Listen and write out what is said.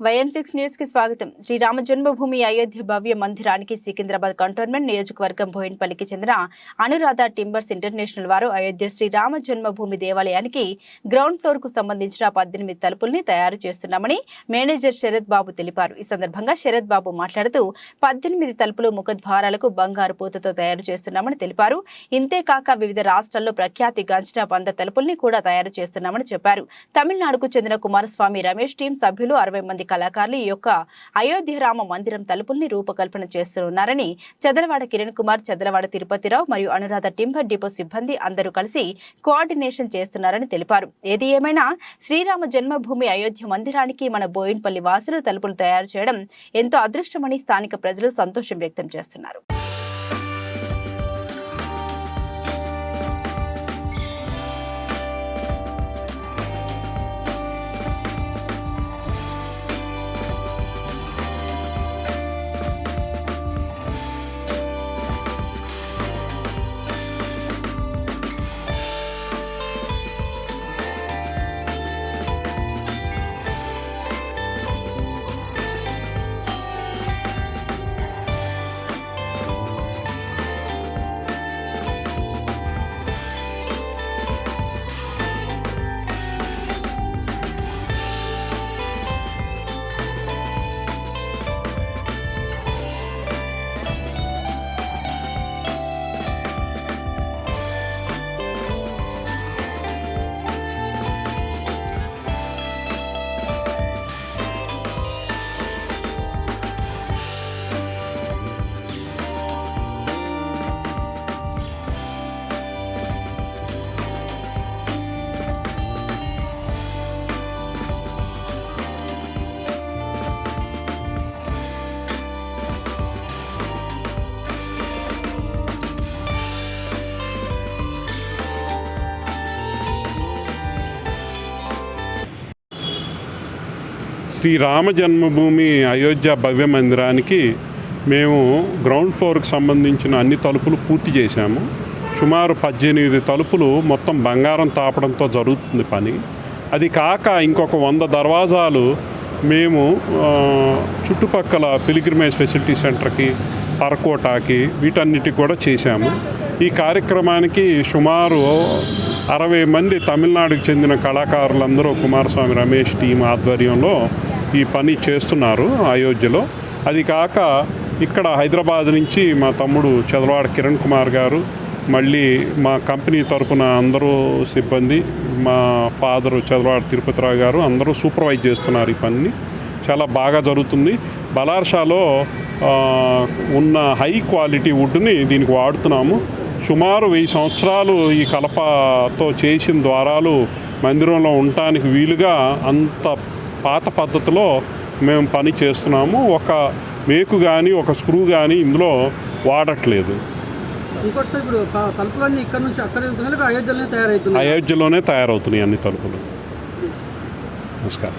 YM six న్యూస్కి స్వాగతం శ్రీరామ జన్మభూమి అయోధ్య భవ్య మందిరానికి సికింద్రాబాద్ కంటోన్మెంట్ నియోజకవర్గం బోయిన్పల్లికి చెందిన అనురాధ టింబర్స్ ఇంటర్నేషనల్ వారు అయోధ్య శ్రీరామ జన్మభూమి దేవాలయానికి గ్రౌండ్ ఫ్లోర్కు సంబంధించిన పద్దెనిమిది తలుపుల్ని తయారు చేస్తున్నామని మేనేజర్ శరత్ బాబు తెలిపారు. ఈ సందర్భంగా శరత్ బాబు మాట్లాడుతూ పద్దెనిమిది తలుపులు ముఖద్వారాలకు బంగారు పూతతో తయారు చేస్తున్నామని తెలిపారు. ఇంతేకాక వివిధ రాష్ట్రాల్లో ప్రఖ్యాతి గాంచిన వంద తలుపుల్ని కూడా తయారు చేస్తున్నామని చెప్పారు. తమిళనాడుకు చెందిన కుమారస్వామి రమేష్ టీం సభ్యులు అరవై మంది కళాకారులు ఈ యొక్క అయోధ్య రామ మందిరం తలుపుల్ని రూపకల్పన చేస్తున్నారని చదలవాడ కిరణ్ కుమార్ చదలవాడ తిరుపతిరావు మరియు అనురాధ టింబర్ డిపో సిబ్బంది అందరూ కలిసి కోఆర్డినేషన్ చేస్తున్నారని తెలిపారు. ఏది ఏమైనా శ్రీరామ జన్మభూమి అయోధ్య మందిరానికి మన బోయిన్పల్లి వాసులు తలుపులు తయారు చేయడం ఎంతో అదృష్టమని స్థానిక ప్రజలు సంతోషం వ్యక్తం చేస్తున్నారు. శ్రీ రామ జన్మభూమి అయోధ్య భవ్య మందిరానికి మేము గ్రౌండ్ ఫ్లోర్కి సంబంధించిన అన్ని తలుపులు పూర్తి చేశాము. సుమారు పద్దెనిమిది తలుపులు మొత్తం బంగారం తాపడంతో జరుగుతుంది పని. అది కాక ఇంకొక వంద దర్వాజాలు మేము చుట్టుపక్కల పిలిగ్రిమేజ్ ఫెసిలిటీ సెంటర్కి పరకోటాకి వీటన్నిటికి కూడా చేశాము. ఈ కార్యక్రమానికి సుమారు అరవై మంది తమిళనాడుకు చెందిన కళాకారులందరూ కుమారస్వామి రమేష్ టీం ఆధ్వర్యంలో ఈ పని చేస్తున్నారు అయోధ్యలో. అది కాక ఇక్కడ హైదరాబాద్ నుంచి మా తమ్ముడు చదలవాడ కిరణ్ కుమార్ గారు మళ్ళీ మా కంపెనీ తరపున అందరూ సిబ్బంది మా ఫాదరు చదలవాడ తిరుపతిరావు గారు అందరూ సూపర్వైజ్ చేస్తున్నారు ఈ పనిని. చాలా బాగా జరుగుతుంది. బలార్షాలో ఉన్న హై క్వాలిటీ వుడ్ని దీనికి వాడుతున్నాము. సుమారు వెయ్యి సంవత్సరాలు ఈ కలపతో చేసిన ద్వారాలు మందిరంలో ఉండటానికి వీలుగా అంత పాత పద్ధతిలో మేము పని చేస్తున్నాము. ఒక మేకు కానీ ఒక స్క్రూ కానీ ఇందులో వాడట్లేదు. ఇంకోటి సార్ ఇప్పుడు తలుపులన్నీ ఇక్కడ నుంచి అక్కడ అయోధ్యలోనే తయారవుతున్నాయి? అయోధ్యలోనే తయారవుతున్నాయి అన్ని తలుపులు. నమస్కారం.